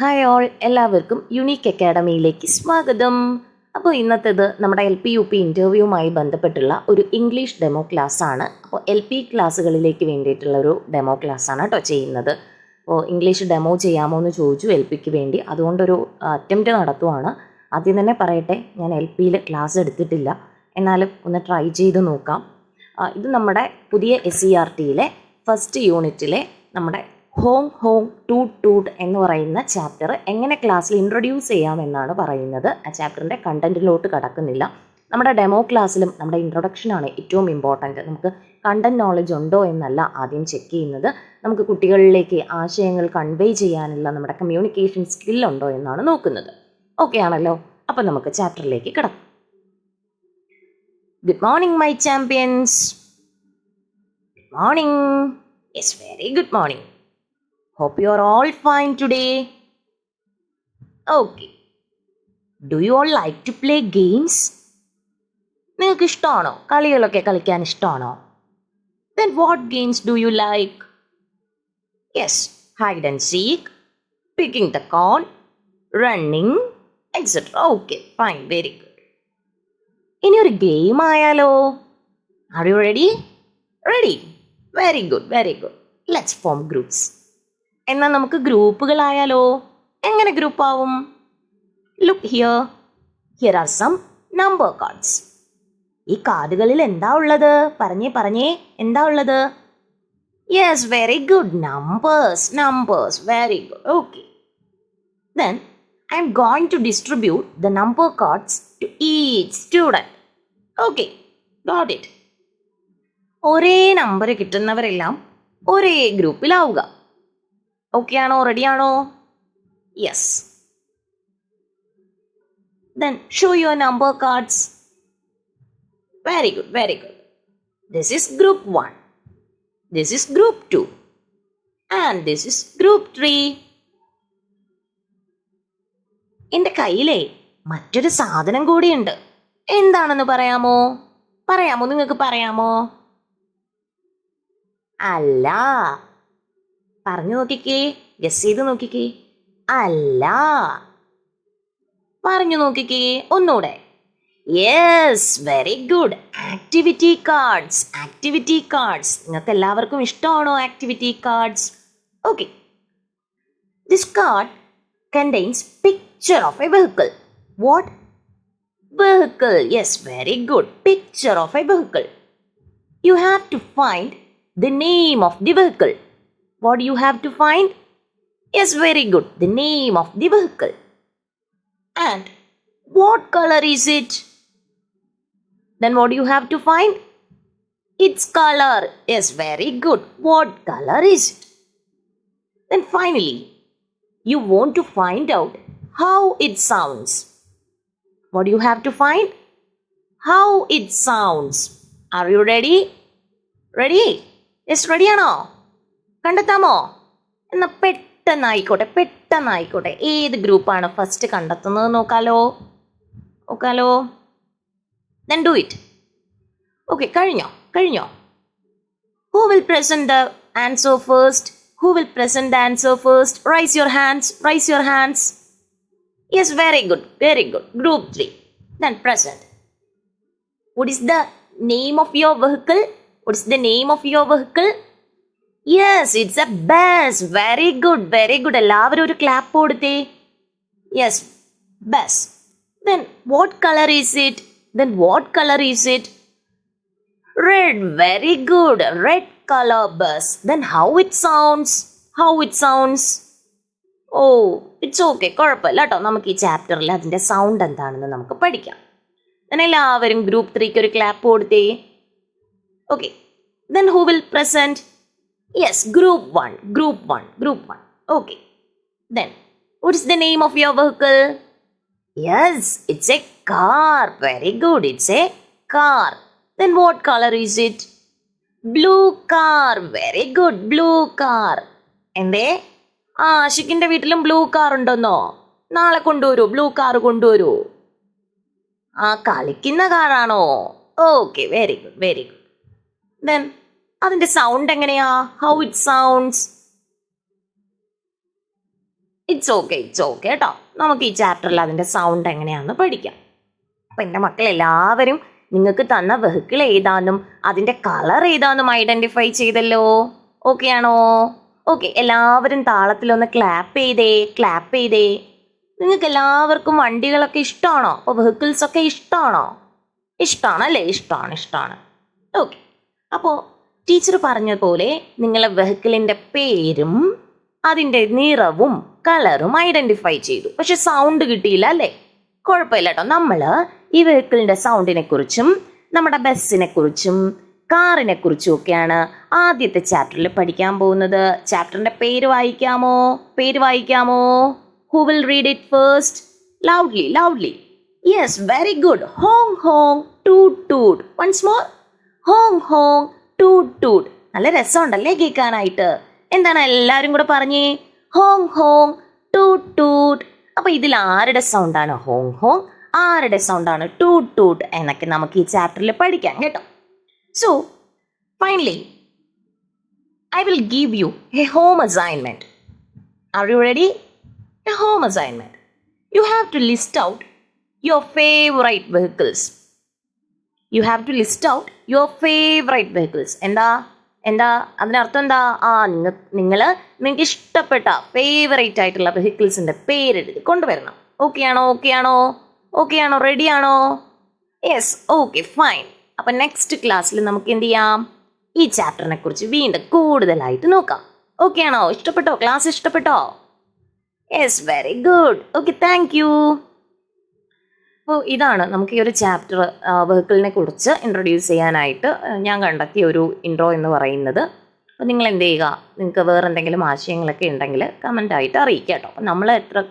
Hi all എല്ലാവർക്കും unique അക്കാഡമിയിലേക്ക് സ്വാഗതം. അപ്പോൾ ഇന്നത്തേത് നമ്മുടെ എൽ പി യു പി ഇന്റർവ്യൂവുമായി ബന്ധപ്പെട്ടുള്ള ഒരു ഇംഗ്ലീഷ് ഡെമോ ക്ലാസ് ആണ്. അപ്പോൾ എൽ പി ക്ലാസ്സുകളിലേക്ക് വേണ്ടിയിട്ടുള്ള ഒരു ഡെമോ ക്ലാസ് ആണ് കേട്ടോ ചെയ്യുന്നത്. അപ്പോൾ ഇംഗ്ലീഷ് ഡെമോ ചെയ്യാമോ എന്ന് ചോദിച്ചു എൽ പിക്ക് വേണ്ടി. അതുകൊണ്ടൊരു അറ്റംപ്റ്റ് നടത്തുവാണ്. ആദ്യം തന്നെ പറയട്ടെ ഞാൻ എൽ പിയിൽ ക്ലാസ് എടുത്തിട്ടില്ല. എന്നാലും ഒന്ന് ട്രൈ ചെയ്ത് നോക്കാം. ഇത് നമ്മുടെ പുതിയ എസ് സി ആർ ടിയിലെ ഫസ്റ്റ് യൂണിറ്റിലെ നമ്മുടെ ഹോം ഹോം ടൂട്ട് ടൂട്ട് എന്ന് പറയുന്ന ചാപ്റ്റർ എങ്ങനെ ക്ലാസ്സിൽ ഇൻട്രൊഡ്യൂസ് ചെയ്യാമെന്നാണ് പറയുന്നത്. ആ ചാപ്റ്ററിന്റെ കണ്ടന്റിലോട്ട് കടക്കുന്നില്ല. നമ്മുടെ ഡെമോ ക്ലാസ്സിലും നമ്മുടെ ഇൻട്രൊഡക്ഷനാണ് ഏറ്റവും ഇമ്പോർട്ടന്റ് നമുക്ക് കണ്ടന്റ് നോളജ് ഉണ്ടോ എന്നല്ല ആദ്യം ചെക്ക് ചെയ്യുന്നത്. നമുക്ക് കുട്ടികളിലേക്ക് ആശയങ്ങൾ കൺവേ ചെയ്യാനുള്ള നമ്മുടെ കമ്മ്യൂണിക്കേഷൻ സ്കിൽ ഉണ്ടോ എന്നാണ് നോക്കുന്നത്. ഓക്കെ ആണല്ലോ. അപ്പം നമുക്ക് ചാപ്റ്ററിലേക്ക് കിടക്കാം. Good morning my champions good morning yes very good morning Hope you are all fine today. Okay. Do you all like to play games? നിങ്ങൾക്ക് ഇഷ്ടമാണോ? കളികളൊക്കെ കളിക്കാൻ ഇഷ്ടമാണോ? Then what games do you like yes hide and seek picking the corn running etcetera okay fine very good ഇനി ഒരു game ആയാലോ? Are you ready ready very good very good let's form groups എന്നാൽ നമുക്ക് ഗ്രൂപ്പുകളായാലോ? എങ്ങനെ group ആവും look here here are some number cards ഈ കാർഡുകളിൽ എന്താ ഉള്ളത്? പറഞ്ഞേ പറഞ്ഞേ എന്താ ഉള്ളത്? Yes very good numbers numbers very good okay then I'm going to distribute the number cards to each student okay got it ഒരേ നമ്പർ കിട്ടുന്നവരെല്ലാം ഒരേ ഗ്രൂപ്പിലാവുക ഓക്കെ ആണോ റെഡി ആണോ yes then show your number cards very good very good this is group one this is group two and this is group three എന്റെ കയ്യിലേ മറ്റൊരു സാധനം കൂടിയുണ്ട്. എന്താണെന്ന് പറയാമോ? പറയാമോ? നിങ്ങൾക്ക് പറയാമോ? അല്ല. പറഞ്ഞു നോക്കിക്കേ ഗസ് ചെയ്ത് നോക്കിക്കേ. അല്ല. പറഞ്ഞു നോക്കിക്കേ ഒന്നുകൂടെ yes very good activity cards activity cards നിങ്ങൾക്ക് എല്ലാവർക്കും ഇഷ്ടമാണോ activity cards okay this card contains picture of a vehicle what vehicle yes very good picture of a vehicle you have to find the name of the vehicle. What you have to find? Yes, very good. The name of the vehicle. And what color is it? Then what do you have to find? Its color. Yes, very good. What color is it? Then finally, you want to find out how it sounds. What do you have to find? How it sounds. Are you ready? Ready? Yes, ready or not? കണ്ടെത്താമോ? എന്നാൽ പെട്ടെന്നായിക്കോട്ടെ പെട്ടെന്നായിക്കോട്ടെ. ഏത് ഗ്രൂപ്പാണ് first കണ്ടെത്തുന്നത് നോക്കാലോ? നോക്കാലോ? Then do it okay കഴിഞ്ഞോ? കഴിഞ്ഞോ? Who will present the answer first who will present the answer first raise your hands raise your hands yes very good very good group three then present What is the name of your vehicle? What is the name of your vehicle? Yes, it's a bus very good very good എല്ലാവരും ഒരു clap കൊടുത്തേ. Yes bus then what colour is it then what colour is it red very good red colour bus then how it sounds how it sounds oh it's okay കുഴപ്പമില്ല കേട്ടോ നമുക്ക് ഈ ചാപ്റ്ററിൽ അതിന്റെ sound എന്താണെന്ന് നമുക്ക് പഠിക്കാം. Then എല്ലാവരും ഗ്രൂപ്പ് ത്രീക്ക് ഒരു ക്ലാപ്പ് കൊടുത്തേ. Okay then who will present yes group one group one group one okay then what is the name of your vehicle yes it's a car very good it's a car then what colour is it blue car very good blue car എന്തേ ആ ആഷിക്കിന്റെ വീട്ടിലും blue car ഉണ്ടെന്നോ? നാളെ കൊണ്ടുവരൂ. Blue car കൊണ്ടുവരൂ. ആ കളിക്കുന്ന കാറാണോ? Okay very good very good then അതിന്റെ സൗണ്ട് എങ്ങനെയാ? How it sounds it's okay it's okay കേട്ടോ നമുക്ക് ഈ ചാപ്റ്ററിൽ അതിന്റെ സൗണ്ട് എങ്ങനെയാന്ന് പഠിക്കാം. അപ്പം എന്റെ മക്കൾ എല്ലാവരും നിങ്ങൾക്ക് തന്ന വെഹിക്കിൾ ഏതാണെന്നും അതിന്റെ കളർ ഏതാണെന്നും ഐഡന്റിഫൈ ചെയ്തല്ലോ. ഓക്കെ ആണോ? ഓക്കെ എല്ലാവരും താളത്തിലൊന്ന് ക്ലാപ്പ് ചെയ്തേ ക്ലാപ്പ് ചെയ്തേ. നിങ്ങൾക്ക് എല്ലാവർക്കും വണ്ടികളൊക്കെ ഇഷ്ടമാണോ? അപ്പോൾ വെഹിക്കിൾസ് ഒക്കെ ഇഷ്ടമാണോ? ഇഷ്ടമാണല്ലേ? ഇഷ്ടമാണ് ഇഷ്ടമാണ്. ഓക്കെ അപ്പോൾ ടീച്ചർ പറഞ്ഞതുപോലെ നിങ്ങളെ വെഹിക്കിളിന്റെ പേരും അതിന്റെ നിറവും കളറും ഐഡന്റിഫൈ ചെയ്തു. പക്ഷെ സൗണ്ട് കിട്ടിയില്ല അല്ലേ? കുഴപ്പമില്ല കേട്ടോ നമ്മൾ ഈ വെഹിക്കിളിന്റെ സൗണ്ടിനെ കുറിച്ചും നമ്മുടെ ബസ്സിനെ കുറിച്ചും കാറിനെ കുറിച്ചും ഒക്കെയാണ് ആദ്യത്തെ ചാപ്റ്ററിൽ പഠിക്കാൻ പോകുന്നത്. ചാപ്റ്ററിന്റെ പേര് വായിക്കാമോ? പേര് വായിക്കാമോ? Who will read it first loudly loudly yes very good honk honk toot toot. Once more honk honk toot toot. നല്ല രസമുണ്ടല്ലേ കേൾക്കാനായിട്ട്? എന്താണ് എല്ലാവരും കൂടെ പറഞ്ഞേ? Honk honk toot toot. അപ്പൊ ഇതിൽ ആരുടെ സൗണ്ടാണ് ഹോങ് ഹോങ് ആരുടെ സൗണ്ടാണ് ടൂട്ട് ടൂട്ട് എന്നൊക്കെ നമുക്ക് ഈ ചാപ്റ്ററിൽ പഠിക്കാം കേട്ടോ. So finally I will give you a home assignment are you ready a home assignment you have to list out your favourite vehicles you have to list out your favourite vehicles എന്താ? എന്താ? അതിനർത്ഥം എന്താ? ആ നിങ്ങൾ നിങ്ങൾ നിങ്ങൾക്ക് ഇഷ്ടപ്പെട്ട favourite ആയിട്ടുള്ള വെഹിക്കിൾസിന്റെ പേരെടുത്ത് കൊണ്ടുവരണം. ഓക്കെ ആണോ? ഓക്കെ ആണോ? ഓക്കെ ആണോ? റെഡി ആണോ? യെസ് ഓക്കെ ഫൈൻ അപ്പം നെക്സ്റ്റ് ക്ലാസ്സിൽ നമുക്ക് എന്ത് ചെയ്യാം? ഈ ചാപ്റ്ററിനെ കുറിച്ച് വീണ്ടും കൂടുതലായിട്ട് നോക്കാം. ഓക്കെ ആണോ? ഇഷ്ടപ്പെട്ടോ? ക്ലാസ് ഇഷ്ടപ്പെട്ടോ? Yes very good okay thank you അപ്പോൾ ഇതാണ് നമുക്ക് ഈ ഒരു ചാപ്റ്റർ വെഹിക്കിളിനെ കുറിച്ച് ഇൻട്രൊഡ്യൂസ് ചെയ്യാനായിട്ട് ഞാൻ കണ്ടെത്തിയ ഒരു ഇൻട്രോ എന്ന് പറയുന്നത്. അപ്പോൾ നിങ്ങൾ എന്ത് ചെയ്യുക? നിങ്ങൾക്ക് വേറെ എന്തെങ്കിലും ആശയങ്ങളൊക്കെ ഉണ്ടെങ്കിൽ കമന്റ് ആയിട്ട് അറിയിക്കുക കേട്ടോ. നമ്മൾ എത്ര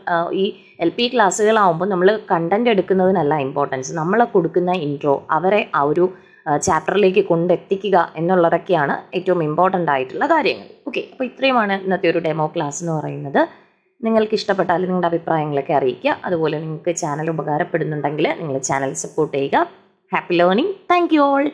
ഈ എൽ പി ക്ലാസ്സുകളാവുമ്പോൾ നമ്മൾ കണ്ടന്റ് എടുക്കുന്നതിനല്ല ഇമ്പോർട്ടൻസ് നമ്മൾ കൊടുക്കുന്ന ഇൻട്രോ അവരെ ആ ഒരു ചാപ്റ്ററിലേക്ക് കൊണ്ടെത്തിക്കുക എന്നുള്ളതൊക്കെയാണ് ഏറ്റവും ഇമ്പോർട്ടന്റ് ആയിട്ടുള്ള കാര്യങ്ങൾ. ഓക്കെ അപ്പോൾ ഇത്രയുമാണ് ഇന്നത്തെ ഒരു ഡെമോ ക്ലാസ് എന്ന് പറയുന്നത്. നിങ്ങൾക്ക് ഇഷ്ടപ്പെട്ടാൽ നിങ്ങളുടെ അഭിപ്രായങ്ങളൊക്കെ അറിയിക്കുക. അതുപോലെ നിങ്ങൾക്ക് ചാനൽ ഉപകാരപ്പെടുന്നുണ്ടെങ്കിൽ നിങ്ങൾ ചാനൽ സപ്പോർട്ട് ചെയ്യുക. Happy learning thank you all